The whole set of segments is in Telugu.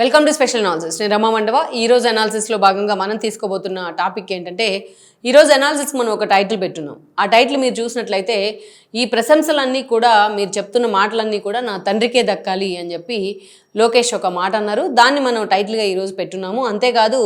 వెల్కమ్ టు స్పెషల్ అనాలిసిస్ నేను రమా మండవ. ఈ రోజు అనాలిసిస్లో భాగంగా మనం తీసుకోబోతున్న టాపిక్ ఏంటంటే ఈరోజు అనాలిసిస్ మనం ఒక టైటిల్ పెట్టున్నాం. ఆ టైటిల్ మీరు చూసినట్లయితే ఈ ప్రశంసలన్నీ కూడా మీరు చెప్తున్న మాటలన్నీ కూడా నా తండ్రికే దక్కాలి అని చెప్పి లోకేష్ ఒక మాట అన్నారు. దాన్ని మనం టైటిల్గా ఈరోజు పెట్టున్నాము. అంతేకాదు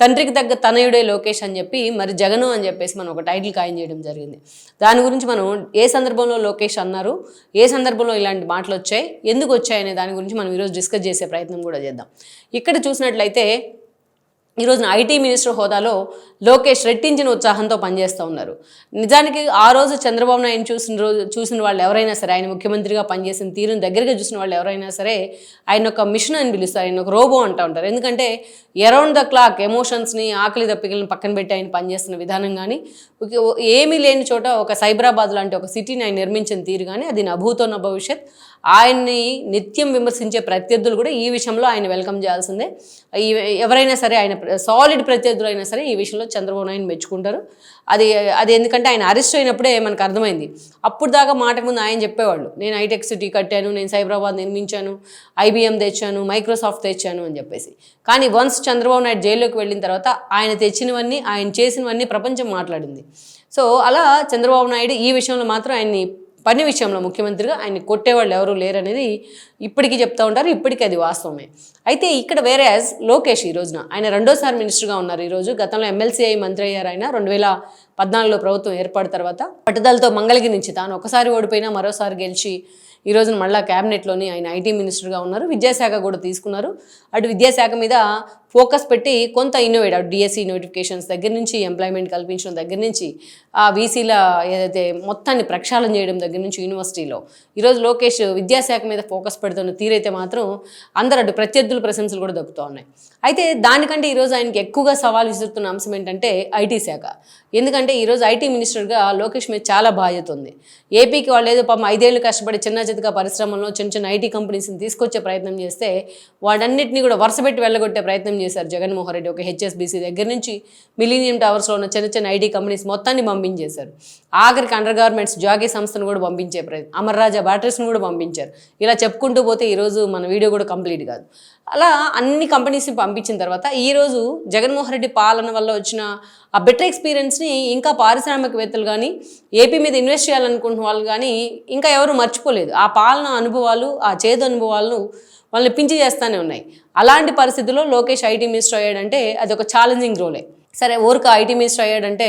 తండ్రికి తగ్గ తనయుడే లోకేష్ అని చెప్పి మరి జగను అని చెప్పేసి మనం ఒక టైటిల్ ఖాయం చేయడం జరిగింది. దాని గురించి మనం ఏ సందర్భంలో లోకేష్ అన్నారు? ఏ సందర్భంలో ఇలాంటి మాటలు వచ్చాయి? ఎందుకు వచ్చాయి అనే దాని గురించి మనం ఈరోజు డిస్కస్ చేసే ప్రయత్నం కూడా చేద్దాం. ఇక్కడ చూసినట్లయితే ఈరోజు ఐటీ మినిస్టర్ హోదాలో లోకేష్ రెట్టించిన ఉత్సాహంతో పనిచేస్తూ ఉన్నారు. నిజానికి ఆ రోజు చంద్రబాబు నాయుడు చూసిన రోజు చూసిన వాళ్ళు ఎవరైనా సరే ఆయన ముఖ్యమంత్రిగా పనిచేసిన తీరుని దగ్గరగా చూసిన వాళ్ళు ఎవరైనా సరే ఆయన ఒక మిషన్ అని పిలుస్తారు ఆయన ఒక రోబో అంటూ ఉంటారు. ఎందుకంటే అరౌండ్ ద క్లాక్ ఎమోషన్స్ని ఆకలి దప్పికలను పక్కన పెట్టి ఆయన పనిచేస్తున్న విధానం కానీ ఏమీ లేని చోట ఒక సైబరాబాద్ లాంటి ఒక సిటీని ఆయన నిర్మించిన తీరు కానీ అది నభూతో నా భవిష్యత్. ఆయన్ని నిత్యం విమర్శించే ప్రత్యర్థులు కూడా ఈ విషయంలో ఆయన వెల్కమ్ చేయాల్సిందే. ఎవరైనా సరే ఆయన సాలిడ్ ప్రత్యర్థులు అయినా సరే ఈ విషయంలో చంద్రబాబు నాయుడు మెచ్చుకుంటారు. అది అది ఎందుకంటే ఆయన అరెస్ట్ అయినప్పుడే మనకు అర్థమైంది. అప్పుడు దాకా మాట ముందు ఆయన చెప్పేవాళ్ళు. నేను హైటెక్ సిటీ కట్టాను నేను సైబరాబాద్ నిర్మించాను ఐబిఎం తెచ్చాను మైక్రోసాఫ్ట్ తెచ్చాను అని చెప్పేసి. కానీ వన్స్ చంద్రబాబు నాయుడు జైల్లోకి వెళ్ళిన తర్వాత ఆయన తెచ్చినవన్నీ ఆయన చేసినవన్నీ ప్రపంచం మాట్లాడింది. సో అలా చంద్రబాబు నాయుడు ఈ విషయంలో మాత్రం ఆయన్ని పని విషయంలో ముఖ్యమంత్రిగా ఆయన కొట్టేవాళ్ళు ఎవరు లేరనేది ఇప్పటికీ చెప్తా ఉంటారు ఇప్పటికీ అది వాస్తవమే. అయితే ఇక్కడ వేరే యాజ్ లోకేష్ ఈ రోజున ఆయన రెండోసారి మినిస్టర్గా ఉన్నారు ఈరోజు గతంలో ఎమ్మెల్సీఐ మంత్రి అయ్యారు ఆయన. రెండు వేల పద్నాలుగులో ప్రభుత్వం ఏర్పడిన తర్వాత పట్టుదలతో మంగళగిరి నుంచి తాను ఒకసారి ఓడిపోయినా మరోసారి గెలిచి ఈ రోజున మళ్ళా క్యాబినెట్లోని ఆయన ఐటీ మినిస్టర్గా ఉన్నారు. విద్యాశాఖ కూడా తీసుకున్నారు. అటు విద్యాశాఖ మీద ఫోకస్ పెట్టి కొంత ఇన్నోవేట్ డిఎస్సి నోటిఫికేషన్స్ దగ్గర నుంచి ఎంప్లాయ్మెంట్ కల్పించడం దగ్గర నుంచి ఆ వీసీల ఏదైతే మొత్తాన్ని ప్రక్షాళన చేయడం దగ్గర నుంచి యూనివర్సిటీలో ఈరోజు లోకేష్ విద్యాశాఖ మీద ఫోకస్ పెడుతున్న తీరైతే మాత్రం అందరు అటు ప్రత్యర్థుల ప్రశంసలు కూడా దక్కుతూ ఉన్నాయి. అయితే దానికంటే ఈరోజు ఆయనకి ఎక్కువగా సవాల్ విసురుతున్న అంశం ఏంటంటే ఐటీ శాఖ. ఎందుకంటే ఈరోజు ఐటీ మినిస్టర్గా లోకేష్ మీద చాలా బాధ్యత ఉంది. ఏపీకి వాళ్ళు ఏదో పాపం ఐదేళ్ళు కష్టపడి చిన్న చితక పరిశ్రమల్లో చిన్న చిన్న ఐటీ కంపెనీస్ని తీసుకొచ్చే ప్రయత్నం చేస్తే వాటన్నిటిని కూడా వరుసపెట్టి వెళ్ళగొట్టే ప్రయత్నం చేశారు జగన్మోహన్ రెడ్డి ఒక హెచ్ఎస్బీసీ దగ్గర నుంచి మిలీనియం టవర్స్లో ఉన్న చిన్న చిన్న ఐటీ కంపెనీస్ మొత్తాన్ని పంపించేశారు. ఆఖరికి అండర్ గార్మెంట్స్ జాగీ సంస్థను కూడా పంపించే ప్రయత్నం అమర్రాజా బ్యాటరీస్ను బ్యాటరీస్ని కూడా పంపించారు. ఇలా చెప్పుకుంటూ పోతే ఈరోజు మన వీడియో కూడా కంప్లీట్ కాదు. అలా అన్ని కంపెనీస్ని పంపించిన తర్వాత ఈరోజు జగన్మోహన్ రెడ్డి పాలన వల్ల వచ్చిన ఆ బెటర్ ఎక్స్పీరియన్స్ని ఇంకా పారిశ్రామికవేత్తలు కానీ ఏపీ మీద ఇన్వెస్ట్ చేయాలనుకుంటున్న వాళ్ళు కానీ ఇంకా ఎవరు మర్చిపోలేదు. ఆ పాలన అనుభవాలు ఆ చేదు అనుభవాలను వాళ్ళని పించి చేస్తూనే ఉన్నాయి. అలాంటి పరిస్థితుల్లో లోకేష్ ఐటీ మినిస్టర్ అయ్యాడంటే అది ఒక ఛాలెంజింగ్ రోలే సరే ఊరికి ఐటీ మినిస్టర్ అయ్యాడంటే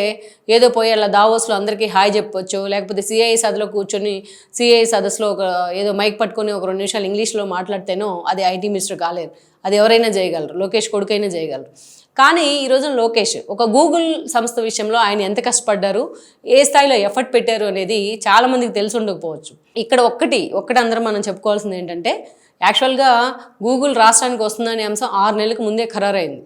ఏదో పోయి అలా దావోస్లో అందరికీ హాయ్ చెప్పొచ్చు లేకపోతే సిఐ సదలో కూర్చొని సిఐ సదస్సులో ఒక ఏదో మైక్ పట్టుకొని ఒక రెండు నిమిషాలు ఇంగ్లీష్లో మాట్లాడితేనో అది ఐటీ మినిస్టర్ కాలేరు అది ఎవరైనా చేయగలరు లోకేష్ కొడుకైనా చేయగలరు. కానీ ఈ రోజున లోకేష్ ఒక గూగుల్ సంస్థ విషయంలో ఆయన ఎంత కష్టపడ్డారు ఏ స్థాయిలో ఎఫర్ట్ పెట్టారు అనేది చాలా మందికి తెలిసి ఉండకపోవచ్చు. ఇక్కడ ఒక్కటి ఒక్కటి అందరం మనం చెప్పుకోవాల్సింది ఏంటంటే యాక్చువల్గా గూగుల్ రాష్ట్రానికి వస్తుందనే అంశం ఆరు నెలలకు ముందే ఖరారైంది.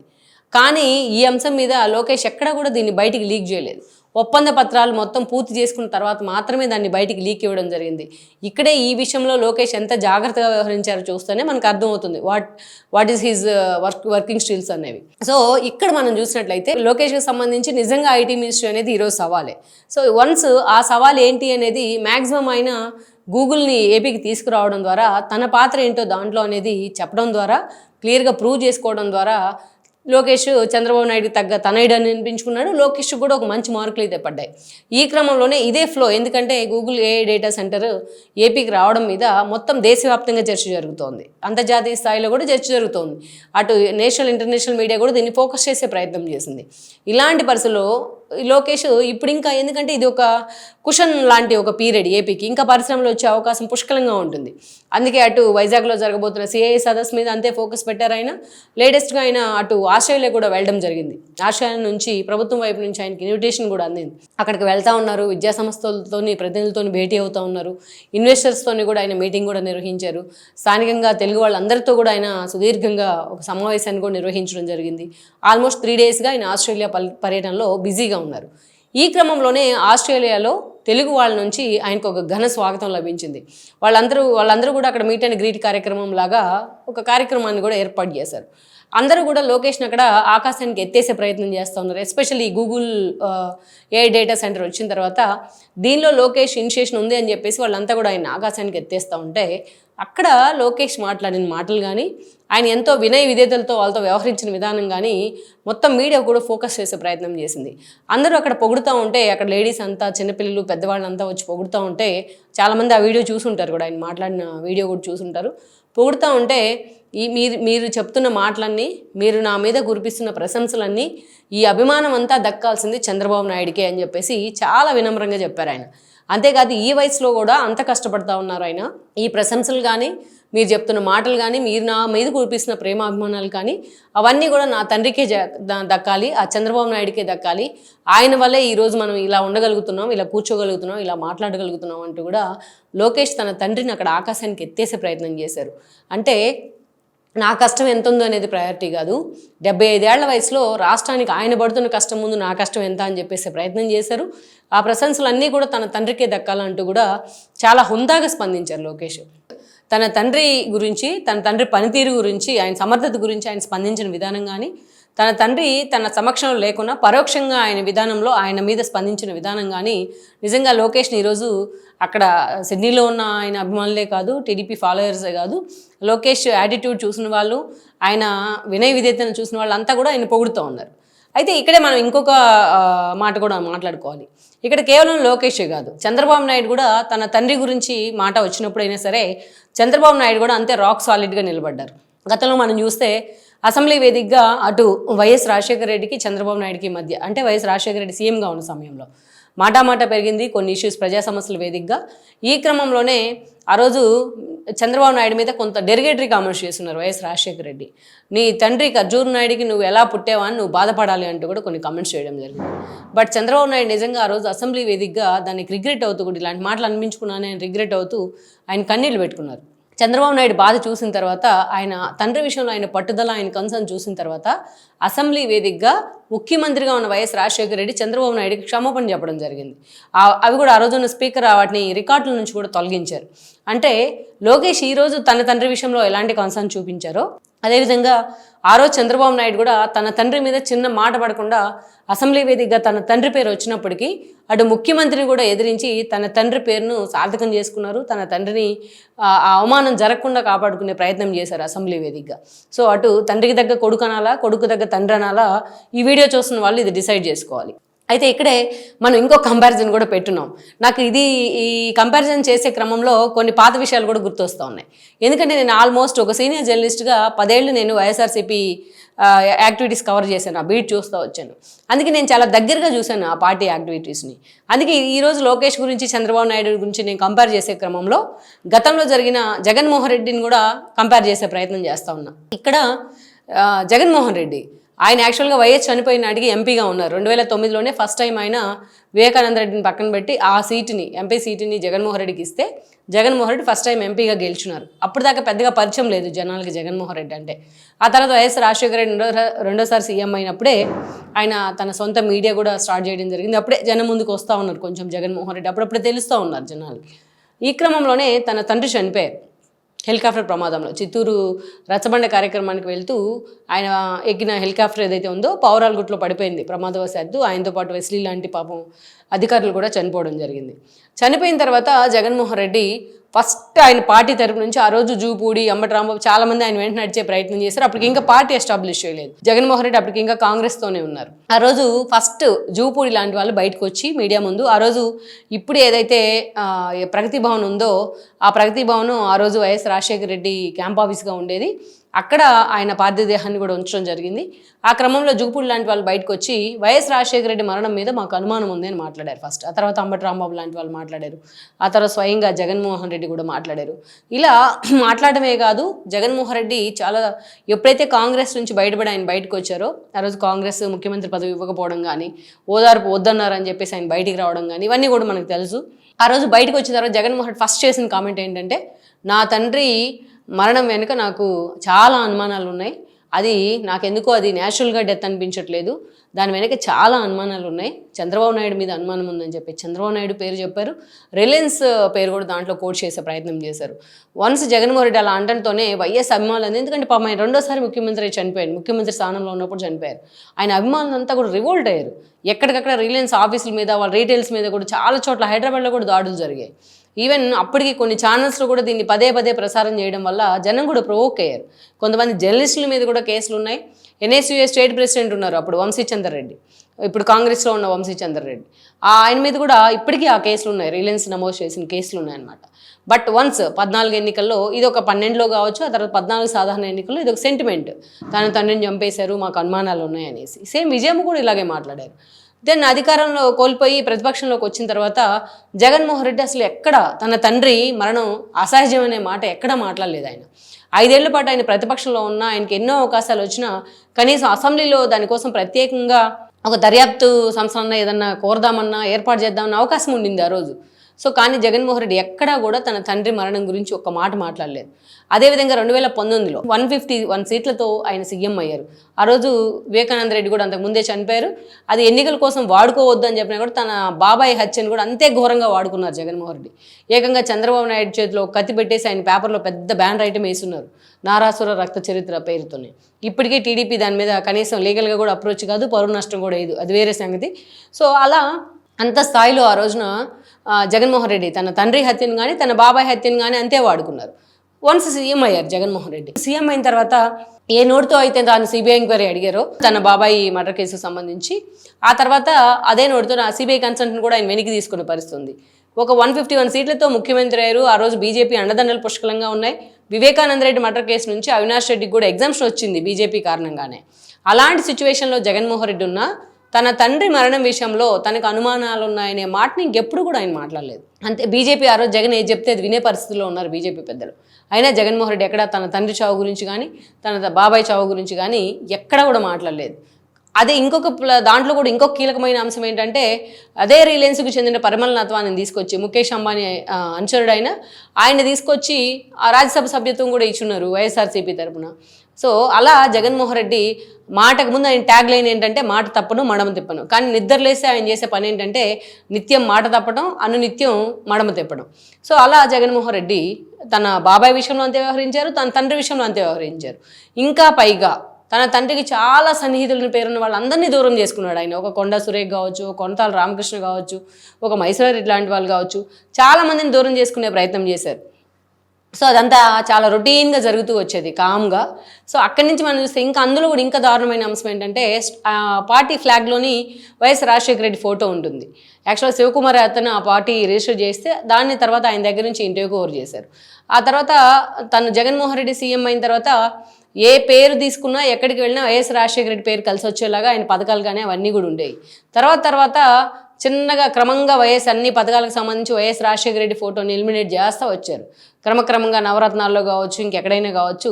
కానీ ఈ అంశం మీద లోకేష్ ఎక్కడా కూడా దీన్ని బయటికి లీక్ చేయలేదు. ఒప్పంద పత్రాలు మొత్తం పూర్తి చేసుకున్న తర్వాత మాత్రమే దాన్ని బయటికి లీక్ ఇవ్వడం జరిగింది. ఇక్కడే ఈ విషయంలో లోకేష్ ఎంత జాగ్రత్తగా వ్యవహరించారో చూస్తేనే మనకు అర్థమవుతుంది. What what is his uh, work working styles అనేవి. సో ఇక్కడ మనం చూసినట్లయితే లోకేష్కి సంబంధించి నిజంగా ఐటీ మినిస్ట్రీ అనేది ఈరోజు సవాలే. సో వన్స్ ఆ సవాల్ ఏంటి అనేది మ్యాక్సిమం అయినా గూగుల్ని ఏపీకి తీసుకురావడం ద్వారా తన పాత్ర ఏంటో దాంట్లో అనేది చెప్పడం ద్వారా క్లియర్గా ప్రూవ్ చేసుకోవడం ద్వారా లోకేష్ చంద్రబాబు నాయుడు తగ్గ తనయుడు అని అనిపించుకున్నాడు. లోకేష్ కూడా ఒక మంచి మార్కులు అయితే పడ్డాయి. ఈ క్రమంలోనే ఇదే ఫ్లో ఎందుకంటే గూగుల్ ఏ డేటా సెంటర్ ఏపీకి రావడం మీద మొత్తం దేశవ్యాప్తంగా చర్చ జరుగుతోంది. అంతర్జాతీయ స్థాయిలో కూడా చర్చ జరుగుతోంది. అటు నేషనల్ ఇంటర్నేషనల్ మీడియా కూడా దీన్ని ఫోకస్ చేసే ప్రయత్నం చేసింది. ఇలాంటి పరిస్థితుల్లో లోకేష్ ఇప్పుడు ఇంకా ఎందుకంటే ఇది ఒక కుషన్ లాంటి ఒక పీరియడ్ ఏపీకి ఇంకా పరిశ్రమలు వచ్చే అవకాశం పుష్కలంగా ఉంటుంది. అందుకే అటు వైజాగ్లో జరగబోతున్న సిఐ సదస్సు మీద అంతే ఫోకస్ పెట్టారు ఆయన. లేటెస్ట్గా ఆయన అటు ఆస్ట్రేలియా కూడా వెళ్ళడం జరిగింది. ఆస్ట్రేలియా నుంచి ప్రభుత్వం వైపు నుంచి ఆయనకి ఇన్విటేషన్ కూడా అందింది. అక్కడికి వెళ్తా ఉన్నారు. విద్యా సంస్థలతోని ప్రతినిధులతో భేటీ అవుతా ఉన్నారు. ఇన్వెస్టర్స్తోని కూడా ఆయన మీటింగ్ కూడా నిర్వహించారు. స్థానికంగా తెలుగు వాళ్ళందరితో కూడా ఆయన సుదీర్ఘంగా ఒక సమావేశాన్ని కూడా నిర్వహించడం జరిగింది. ఆల్మోస్ట్ త్రీ డేస్గా ఆయన ఆస్ట్రేలియా పర్యటనలో బిజీగా ఉన్నారు. ఈ క్రమంలోనే ఆస్ట్రేలియాలో తెలుగు వాళ్ళ నుంచి ఆయనకు ఒక ఘన స్వాగతం లభించింది. వాళ్ళందరూ వాళ్ళందరూ కూడా అక్కడ మీట్ అండ్ గ్రీట్ కార్యక్రమం లాగా ఒక కార్యక్రమాన్ని కూడా ఏర్పాటు చేశారు. అందరూ కూడా లొకేషన్ అక్కడ ఆకాశానికి ఎత్తేసే ప్రయత్నం చేస్తూ ఉన్నారు. Especially Google a data center వచ్చిన తర్వాత దీనిలో లోకేష్ ఇనిషియేషన్ ఉంది అని చెప్పేసి వాళ్ళంతా కూడా ఆయన ఆకాశానికి ఎత్తేస్తూ ఉంటే అక్కడ లోకేష్ మాట్లాడిన మాటలు కానీ ఆయన ఎంతో వినయ విధేతలతో వాళ్ళతో వ్యవహరించిన విధానం కానీ మొత్తం మీడియా కూడా ఫోకస్ చేసే ప్రయత్నం చేసింది. అందరూ అక్కడ పొగుడుతూ ఉంటే అక్కడ లేడీస్ అంతా చిన్నపిల్లలు పెద్దవాళ్ళంతా వచ్చి పొగుడుతూ ఉంటే చాలామంది ఆ వీడియో చూసుంటారు కూడా. ఆయన మాట్లాడిన వీడియో కూడా చూసుంటారు. పొగుడుతూ ఉంటే ఈ మీరు మీరు చెప్తున్న మాటలన్నీ మీరు నా మీద కురిపిస్తున్న ప్రశంసలన్నీ ఈ అభిమానం అంతా దక్కాల్సింది చంద్రబాబు నాయుడికే అని చెప్పేసి చాలా వినమ్రంగా చెప్పారు ఆయన. అంతేకాదు ఈ వయసులో కూడా అంత కష్టపడతా ఉన్నారు ఆయన. ఈ ప్రశంసలు కానీ మీరు చెప్తున్న మాటలు కానీ మీరు నా మీద కురిపిస్తున్న ప్రేమాభిమానాలు కానీ అవన్నీ కూడా నా తండ్రికే జ- దక్కాలి ఆ చంద్రబాబు నాయుడికే దక్కాలి. ఆయన వల్లే ఈరోజు మనం ఇలా ఉండగలుగుతున్నాం ఇలా కూర్చోగలుగుతున్నాం ఇలా మాట్లాడగలుగుతున్నాం అంటూ కూడా లోకేష్ తన తండ్రిని అక్కడ ఆకాశానికి ఎత్తేసే ప్రయత్నం చేశారు. అంటే నా కష్టం ఎంత ఉందో అనేది ప్రయారిటీ కాదు. డెబ్బై ఐదేళ్ళ వయసులో రాష్ట్రానికి ఆయన పడుతున్న కష్టం ముందు నా కష్టం ఎంత అని చెప్పేసి ప్రయత్నం చేశారు. ఆ ప్రశంసలన్నీ కూడా తన తండ్రికే దక్కాలంటూ కూడా చాలా హుందాగా స్పందించారు లోకేష్. తన తండ్రి గురించి తన తండ్రి పనితీరు గురించి ఆయన సమర్థత గురించి ఆయన స్పందించిన విధానం కానీ తన తండ్రి తన సమక్షంలో లేకున్నా పరోక్షంగా ఆయన విధానంలో ఆయన మీద స్పందించిన విధానం కానీ నిజంగా లోకేష్ని ఈరోజు అక్కడ సిడ్నీలో ఉన్న ఆయన అభిమానులే కాదు టీడీపీ ఫాలోయర్సే కాదు లోకేష్ యాటిట్యూడ్ చూసిన వాళ్ళు ఆయన వినయ విధేతను చూసిన వాళ్ళంతా కూడా ఆయన పొగుడుతూ ఉన్నారు. అయితే ఇక్కడే మనం ఇంకొక మాట కూడా మాట్లాడుకోవాలి. ఇక్కడ కేవలం లోకేషే కాదు చంద్రబాబు నాయుడు కూడా తన తండ్రి గురించి మాట వచ్చినప్పుడైనా సరే చంద్రబాబు నాయుడు కూడా అంతే రాక్ సాలిడ్గా నిలబడ్డారు. గతంలో మనం చూస్తే అసెంబ్లీ వేదికగా అటు వైఎస్ రాజశేఖర రెడ్డికి చంద్రబాబు నాయుడుకి మధ్య అంటే వైఎస్ రాజశేఖర రెడ్డి సీఎంగా ఉన్న సమయంలో మాటామాట పెరిగింది కొన్ని ఇష్యూస్ ప్రజా సమస్యల వేదికగా. ఈ క్రమంలోనే ఆ రోజు చంద్రబాబు నాయుడు మీద కొంత డెరిగేటరీ కామెంట్స్ చేస్తున్నారు వైఎస్ రాజశేఖర రెడ్డి. నీ తండ్రి ఖర్జూర్ నాయుడికి నువ్వు ఎలా పుట్టావా అని నువ్వు బాధపడాలి అంటూ కూడా కొన్ని కామెంట్స్ చేయడం జరిగింది. బట్ చంద్రబాబు నాయుడు నిజంగా ఆ రోజు అసెంబ్లీ వేదికగా దానికి రిగ్రెట్ అవుతూ కూడా ఇలాంటి మాటలు అనిపించుకున్నాను రిగ్రెట్ అవుతూ ఆయన కన్నీళ్ళు పెట్టుకున్నారు. చంద్రబాబు నాయుడు బాధ చూసిన తర్వాత ఆయన తండ్రి విషయంలో ఆయన పట్టుదల ఆయన కన్సర్న్ చూసిన తర్వాత అసెంబ్లీ వేదికగా ముఖ్యమంత్రిగా ఉన్న వైఎస్ రాజశేఖర రెడ్డి చంద్రబాబు నాయుడుకి క్షమాపణ చెప్పడం జరిగింది. అవి కూడా ఆ రోజున స్పీకర్ వాటిని రికార్డుల నుంచి కూడా తొలగించారు. అంటే లోకేష్ ఈరోజు తన తండ్రి విషయంలో ఎలాంటి కన్సర్న్ చూపించారో అదేవిధంగా ఆ రోజు చంద్రబాబు నాయుడు కూడా తన తండ్రి మీద చిన్న మాట పడకుండా అసెంబ్లీ వేదికగా తన తండ్రి పేరు వచ్చినప్పటికీ అటు ముఖ్యమంత్రిని కూడా ఎదిరించి తన తండ్రి పేరును సార్థకం చేసుకున్నారు. తన తండ్రిని ఆ అవమానం జరగకుండా కాపాడుకునే ప్రయత్నం చేశారు అసెంబ్లీ వేదికగా. సో అటు తండ్రికి దగ్గర కొడుకు అనాలా కొడుకు దగ్గర తండ్రి అనాలా ఈ వీడియో చూస్తున్న వాళ్ళు ఇది డిసైడ్ చేసుకోవాలి. అయితే ఇక్కడే మనం ఇంకో కంపారిజన్ కూడా పెట్టున్నాం. నాకు ఇది ఈ కంపారిజన్ చేసే క్రమంలో కొన్ని పాత విషయాలు కూడా గుర్తొస్తూ ఉన్నాయి. ఎందుకంటే నేను ఆల్మోస్ట్ ఒక సీనియర్ జర్నలిస్ట్గా పదేళ్ళు నేను వైఎస్ఆర్సీపీ యాక్టివిటీస్ కవర్ చేశాను. ఆ బీట్ చూస్తూ వచ్చాను. అందుకే నేను చాలా దగ్గరగా చూశాను ఆ పార్టీ యాక్టివిటీస్ని అందుకే ఈరోజు లోకేష్ గురించి చంద్రబాబు నాయుడు గురించి నేను కంపేర్ చేసే క్రమంలో గతంలో జరిగిన జగన్మోహన్ రెడ్డిని కూడా కంపేర్ చేసే ప్రయత్నం చేస్తూ ఉన్నా. ఇక్కడ జగన్మోహన్ రెడ్డి ఆయన యాక్చువల్గా వైఎస్ చనిపోయిన నాటికి ఎంపీగా ఉన్నారు. రెండు వేల తొమ్మిదిలోనే ఫస్ట్ టైం ఆయన వివేకానంద రెడ్డిని పక్కన పెట్టి ఆ సీటుని ఎంపీ సీటుని జగన్మోహన్ రెడ్డికి ఇస్తే జగన్మోహన్ రెడ్డి ఫస్ట్ టైం ఎంపీగా గెలిచినారు. అప్పుడు దాకా పెద్దగా పరిచయం లేదు జనాలకి జగన్మోహన్ రెడ్డి అంటే. ఆ తర్వాత వైఎస్ రాజశేఖర రెడ్డి రెండో రెండోసారి సీఎం అయినప్పుడే ఆయన తన సొంత మీడియా కూడా స్టార్ట్ చేయడం జరిగింది. అప్పుడే జనం ముందుకు వస్తూ ఉన్నారు కొంచెం జగన్మోహన్ రెడ్డి. అప్పుడప్పుడే తెలుస్తూ ఉన్నారు జనాలకి. ఈ క్రమంలోనే తన తండ్రి చనిపోయారు. హెలికాప్టర్ ప్రమాదంలో. చిత్తూరు రచ్చబండ కార్యక్రమానికి వెళ్తూ ఆయన ఎక్కిన హెలికాప్టర్ ఏదైతే ఉందో పౌరాలగుట్లో పడిపోయింది. ప్రమాదవశాత్తు ఆయనతో పాటు వెస్లీ లాంటి పాపం అధికారులు కూడా చనిపోవడం జరిగింది. చనిపోయిన తర్వాత జగన్మోహన్ రెడ్డి ఫస్ట్ ఆయన పార్టీ తరపు నుంచి ఆ రోజు జూపూడి అంబటి రాంబాబు చాలా మంది ఆయన వెంట నడిచే ప్రయత్నం చేశారు. అప్పటికి ఇంకా పార్టీ ఎస్టాబ్లిష్ చేయలేదు. జగన్మోహన్ రెడ్డి అప్పటికి ఇంకా కాంగ్రెస్తోనే ఉన్నారు. ఆ రోజు ఫస్ట్ జూపూడి లాంటి వాళ్ళు బయటకు వచ్చి మీడియా ముందు ఆ రోజు ఇప్పుడు ఏదైతే ప్రగతి భవన్ ఉందో ఆ ప్రగతి భవన్ ఆ రోజు వైఎస్ రాజశేఖర రెడ్డి క్యాంప్ ఆఫీస్గా ఉండేది. అక్కడ ఆయన పార్థిదేహాన్ని కూడా ఉంచడం జరిగింది. ఆ క్రమంలో జుగుపూడి లాంటి వాళ్ళు బయటకు వచ్చి వైఎస్ రాజశేఖర రెడ్డి మరణం మీద మాకు అనుమానం ఉంది అని మాట్లాడారు ఫస్ట్. ఆ తర్వాత అంబటి రాంబాబు లాంటి వాళ్ళు మాట్లాడారు. ఆ తర్వాత స్వయంగా జగన్మోహన్ రెడ్డి కూడా మాట్లాడారు. ఇలా మాట్లాడమే కాదు జగన్మోహన్ రెడ్డి చాలా ఎప్పుడైతే కాంగ్రెస్ నుంచి బయటపడి ఆయన బయటకు వచ్చారో ఆ రోజు కాంగ్రెస్ ముఖ్యమంత్రి పదవి ఇవ్వకపోవడం కానీ ఓదార్పు వద్దన్నారని చెప్పేసి ఆయన బయటికి రావడం కానీ ఇవన్నీ కూడా మనకు తెలుసు. ఆ రోజు బయటకు వచ్చిన తర్వాత జగన్మోహన్ రెడ్డి ఫస్ట్ చేసిన కామెంట్ ఏంటంటే నా తండ్రి మరణం వెనుక నాకు చాలా అనుమానాలు ఉన్నాయి అది నాకెందుకో అది న్యాచురల్గా డెత్ అనిపించట్లేదు. దాని వెనక చాలా అనుమానాలు ఉన్నాయి చంద్రబాబు నాయుడు మీద అనుమానం ఉందని చెప్పి చంద్రబాబు నాయుడు పేరు చెప్పారు. రిలయన్స్ పేరు కూడా దాంట్లో కోట్ చేసే ప్రయత్నం చేశారు. వన్స్ జగన్మోహన్ రెడ్డి అలా అంటంతోనే వైఎస్ అభిమానులు అంది. ఎందుకంటే పాపం ఆయన రెండోసారి ముఖ్యమంత్రి చనిపోయారు. ముఖ్యమంత్రి స్థానంలో ఉన్నప్పుడు చనిపోయారు. ఆయన అభిమానులు అంతా కూడా రివోల్ట్ అయ్యారు. ఎక్కడికక్కడ రిలయన్స్ ఆఫీసుల మీద వాళ్ళ రీటైల్స్ మీద కూడా చాలా చోట్ల హైదరాబాద్లో కూడా దాడులు జరిగాయి. ఈవెన్ అప్పటికి కొన్ని ఛానల్స్లో కూడా దీన్ని పదే పదే ప్రసారం చేయడం వల్ల జనం కూడా ప్రొవోక్ అయ్యారు. కొంతమంది జర్నలిస్టుల మీద కూడా కేసులు ఉన్నాయి. ఎన్ఎస్యుఏ స్టేట్ ప్రెసిడెంట్ ఉన్నారు అప్పుడు వంశీచందర్ రెడ్డి ఇప్పుడు కాంగ్రెస్లో ఉన్న వంశీచందర్ రెడ్డి ఆ ఆయన మీద కూడా ఇప్పటికీ ఆ కేసులు ఉన్నాయి. రిలయన్స్ నమోదు చేసిన కేసులు ఉన్నాయన్నమాట. బట్ వన్స్ పద్నాలుగు ఎన్నికల్లో ఇది ఒక పన్నెండులో కావచ్చు ఆ తర్వాత పద్నాలుగు సాధారణ ఎన్నికల్లో ఇది ఒక సెంటిమెంట్ తన తండ్రిని చంపేశారు మాకు అనుమానాలు ఉన్నాయనేసి. సేమ్ విజయమ్మ కూడా ఇలాగే మాట్లాడారు. దెన్ అధికారంలో కోల్పోయి ప్రతిపక్షంలోకి వచ్చిన తర్వాత జగన్మోహన్ రెడ్డి అసలు ఎక్కడ తన తండ్రి మరణం అసహజం అనే మాట ఎక్కడ మాట్లాడలేదు ఆయన. ఐదేళ్ళ పాటు ఆయన ప్రతిపక్షంలో ఉన్న ఆయనకి ఎన్నో అవకాశాలు వచ్చినా కనీసం అసెంబ్లీలో దానికోసం ప్రత్యేకంగా ఒక దర్యాప్తు సంస్థ ఏదన్నా కోరదామన్నా ఏర్పాటు చేద్దామన్న అవకాశం ఉండింది ఆ రోజు. సో కానీ జగన్మోహన్ రెడ్డి ఎక్కడా కూడా తన తండ్రి మరణం గురించి ఒక్క మాట మాట్లాడలేదు. అదేవిధంగా రెండు వేల పంతొమ్మిదిలో వన్ ఫిఫ్టీ వన్ సీట్లతో ఆయన సీఎం అయ్యారు. ఆ రోజు వివేకానంద రెడ్డి కూడా అంతకు ముందే చనిపోయారు. అది ఎన్నికల కోసం వాడుకోవద్దు అని చెప్పినా కూడా తన బాబాయ్ హత్యను కూడా అంతే ఘోరంగా వాడుకున్నారు జగన్మోహన్ రెడ్డి. ఏకంగా చంద్రబాబు నాయుడు చేతిలో కత్తి పెట్టేసి ఆయన పేపర్లో పెద్ద బ్యానర్ ఐటమ్ వేస్తున్నారు నారాసుర రక్త చరిత్ర పేరుతోనే. ఇప్పటికీ టీడీపీ దాని మీద కనీసం లీగల్గా కూడా అప్రోచ్ కాదు పరువు నష్టం కూడా లేదు. అది వేరే సంగతి. సో అలా అంత స్థాయిలో ఆ రోజున జగన్మోహన్ రెడ్డి తన తండ్రి హత్యను కానీ తన బాబాయ్ హత్యను కానీ అంతే వాడుకున్నారు. వన్స్ సీఎం అయ్యారు జగన్మోహన్ రెడ్డి. సీఎం అయిన తర్వాత ఏ నోటుతో అయితే తాను సిబిఐ ఎంక్వైరీ అడిగారో తన బాబాయ్ మర్డర్ కేసుకు సంబంధించి ఆ తర్వాత అదే నోటుతో ఆ సిబిఐ కన్సల్ట్ని కూడా ఆయన వెనక్కి తీసుకునే పరిస్థితుంది. ఒక వన్ ఫిఫ్టీ వన్ సీట్లతో ముఖ్యమంత్రి అయ్యారు. ఆ రోజు బీజేపీ అండదండలు పుష్కలంగా ఉన్నాయి. వివేకానంద రెడ్డి మర్డర్ కేసు నుంచి అవినాష్ రెడ్డికి కూడా ఎగ్జామ్షన్ వచ్చింది బీజేపీ కారణంగానే. అలాంటి సిచ్యువేషన్లో జగన్మోహన్ రెడ్డి ఉన్న తన తండ్రి మరణం విషయంలో తనకు అనుమానాలు ఉన్నాయనే మాటని ఇంకెప్పుడు కూడా ఆయన మాట్లాడలేదు. అంతే బీజేపీ ఆ రోజు జగన్ ఏది చెప్తే అది వినే పరిస్థితిలో ఉన్నారు బీజేపీ పెద్దలు. అయినా జగన్మోహన్ రెడ్డి ఎక్కడ తన తండ్రి చావు గురించి కానీ తన బాబాయ్ చావు గురించి కానీ ఎక్కడ కూడా మాట్లాడలేదు. అదే ఇంకొక ప్ల- దాంట్లో కూడా ఇంకొక కీలకమైన అంశం ఏంటంటే అదే రిలయన్స్కి చెందిన పరిమళ నత్వాన్ని తీసుకొచ్చి ముఖేష్ అంబానీ ఆ, అనుచరుడైన ఆయన తీసుకొచ్చి ఆ రాజ్యసభ సభ్యత్వం కూడా ఇచ్చున్నారు వైఎస్ఆర్సీపీ తరఫున సో అలా జగన్మోహన్ రెడ్డి మాటకు ముందు ఆయన ట్యాగ్ లైన్ ఏంటంటే మాట తప్పను మడమ తిప్పను. కానీ నిద్రలేస్తే ఆయన చేసే పని ఏంటంటే నిత్యం మాట తప్పడం అనునిత్యం మడమ తిప్పడం సో అలా జగన్మోహన్ రెడ్డి తన బాబాయ్ విషయంలో అంతే వ్యవహరించారు తన తండ్రి విషయంలో అంతే వ్యవహరించారు. ఇంకా పైగా తన తండ్రికి చాలా సన్నిహితులని పేరున్న వాళ్ళందరినీ దూరం చేసుకున్నాడు ఆయన. ఒక కొండ సురేఖ్ కావచ్చు ఒక కొనతాల రామకృష్ణ కావచ్చు ఒక మైసూర్ ఇట్లాంటి వాళ్ళు కావచ్చు చాలా మందిని దూరం చేసుకునే ప్రయత్నం చేశారు. సో అదంతా చాలా రొటీన్గా జరుగుతూ వచ్చేది కామ్గా. సో అక్కడి నుంచి మనం చూస్తే ఇంకా అందులో కూడా ఇంకా దారుణమైన అంశం ఏంటంటే పార్టీ ఫ్లాగ్లోని వైఎస్ రాజశేఖర రెడ్డి ఫోటో ఉంటుంది. యాక్చువల్గా శివకుమార్ అతను ఆ పార్టీ రిజిస్టర్ చేస్తే దాన్ని తర్వాత ఆయన దగ్గర నుంచి ఇంటర్వ్యూ ఓవర్ చేశారు. ఆ తర్వాత తను జగన్మోహన్ రెడ్డి సీఎం అయిన తర్వాత ఏ పేరు తీసుకున్నా ఎక్కడికి వెళ్ళినా వైఎస్ రాజశేఖర రెడ్డి పేరు కలిసి వచ్చేలాగా ఆయన పథకాలు కానీ అవన్నీ కూడా ఉండేవి. తర్వాత తర్వాత చిన్నగా క్రమంగా వైఎస్ అన్ని పథకాలకు సంబంధించి వైఎస్ రాజశేఖర రెడ్డి ఫోటోని ఎలిమినేట్ చేస్తూ వచ్చారు. క్రమక్రమంగా నవరత్నాల్లో కావచ్చు ఇంకెక్కడైనా కావచ్చు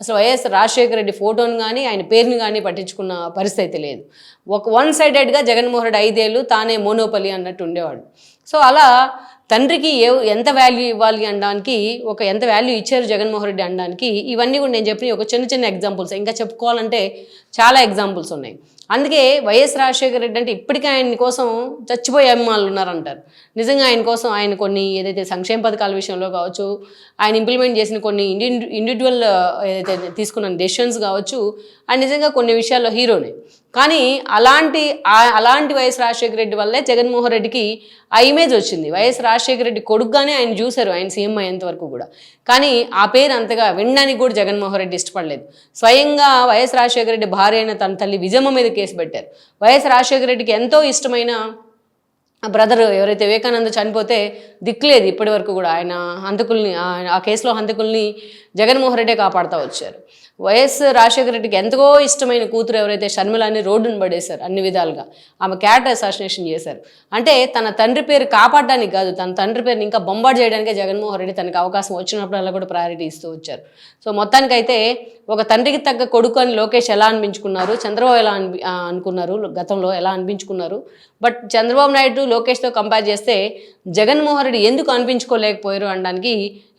అసలు వైఎస్ రాజశేఖర రెడ్డి ఫోటోని కానీ ఆయన పేరుని కానీ పట్టించుకున్న పరిస్థితి లేదు. ఒక వన్ సైడెడ్గా జగన్మోహన్ రెడ్డి ఐదేళ్ళు తానే మోనోపలి అన్నట్టు ఉండేవాడు. సో అలా తండ్రికి ఏ ఎంత వాల్యూ ఇవ్వాలి అనడానికి ఒక ఎంత వాల్యూ ఇచ్చారు జగన్మోహన్ రెడ్డి అనడానికి ఇవన్నీ కూడా నేను చెప్పిన ఒక చిన్న చిన్న ఎగ్జాంపుల్స్ ఇంకా చెప్పుకోవాలంటే చాలా ఎగ్జాంపుల్స్ ఉన్నాయి. అందుకే వైఎస్ రాజశేఖర రెడ్డి అంటే ఇప్పటికీ ఆయన కోసం చచ్చిపోయే అభిమానులు ఉన్నారంటారు. నిజంగా ఆయన కోసం ఆయన కొన్ని ఏదైతే సంక్షేమ పథకాల విషయంలో కావచ్చు ఆయన ఇంప్లిమెంట్ చేసిన కొన్ని ఇండి ఇండివిజువల్ ఏదైతే తీసుకున్న డెసిషన్స్ కావచ్చు ఆయన నిజంగా కొన్ని విషయాల్లో హీరోనే కానీ అలాంటి అలాంటి వైఎస్ రాజశేఖర రెడ్డి వల్లే జగన్మోహన్ రెడ్డికి ఆ ఇమేజ్ వచ్చింది. వైఎస్ రాజశేఖర రెడ్డి కొడుగ్గానే ఆయన చూశారు ఆయన సీఎం అయ్యేంత వరకు కూడా. కానీ ఆ పేరు అంతగా వినడానికి కూడా జగన్మోహన్ రెడ్డి ఇష్టపడలేదు. స్వయంగా వైఎస్ రాజశేఖర రెడ్డి భార్య అయిన తన తల్లి విజమ్మ మీద కేసు పెట్టారు. వైఎస్ రాజశేఖర రెడ్డికి ఎంతో ఇష్టమైన ఆ బ్రదర్ ఎవరైతే వివేకానంద చనిపోతే దిక్కులేదు ఇప్పటి వరకు కూడా. ఆయన హంతకుల్ని ఆ కేసులో హంతకుల్ని జగన్మోహన్ రెడ్డి కాపాడుతూ వచ్చారు. వైఎస్ రాజశేఖర రెడ్డికి ఎంతో ఇష్టమైన కూతురు ఎవరైతే షర్మిలాని రోడ్డును పడేశారు అన్ని విధాలుగా ఆమె క్యారెట్ అసాసినేషన్ చేశారు. అంటే తన తండ్రి పేరు కాపాడడానికి కాదు తన తండ్రి పేరుని ఇంకా బొంబాటు చేయడానికే జగన్మోహన్ రెడ్డి తనకు అవకాశం వచ్చినప్పుడల్లా కూడా ప్రయారిటీ ఇస్తూ వచ్చారు. సో మొత్తానికైతే ఒక తండ్రికి తగ్గ కొడుకు అని లోకేష్ ఎలా అనిపించుకున్నారు చంద్రబాబు ఎలా అనిపి అనుకున్నారు గతంలో ఎలా అనిపించుకున్నారు? బట్ చంద్రబాబు నాయుడు లోకేష్తో కంపేర్ చేస్తే జగన్మోహన్ రెడ్డి ఎందుకు అనిపించుకోలేకపోయారు అనడానికి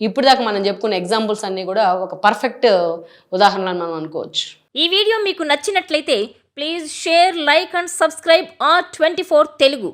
ఇప్పుడు దాకా మనం చెప్పుకున్న ఎగ్జాంపుల్స్ అన్ని కూడా ఒక పర్ఫెక్ట్ ఉదాహరణ మనం అనుకోవచ్చు. ఈ వీడియో మీకు నచ్చినట్లయితే please share like and subscribe R twenty four Telugu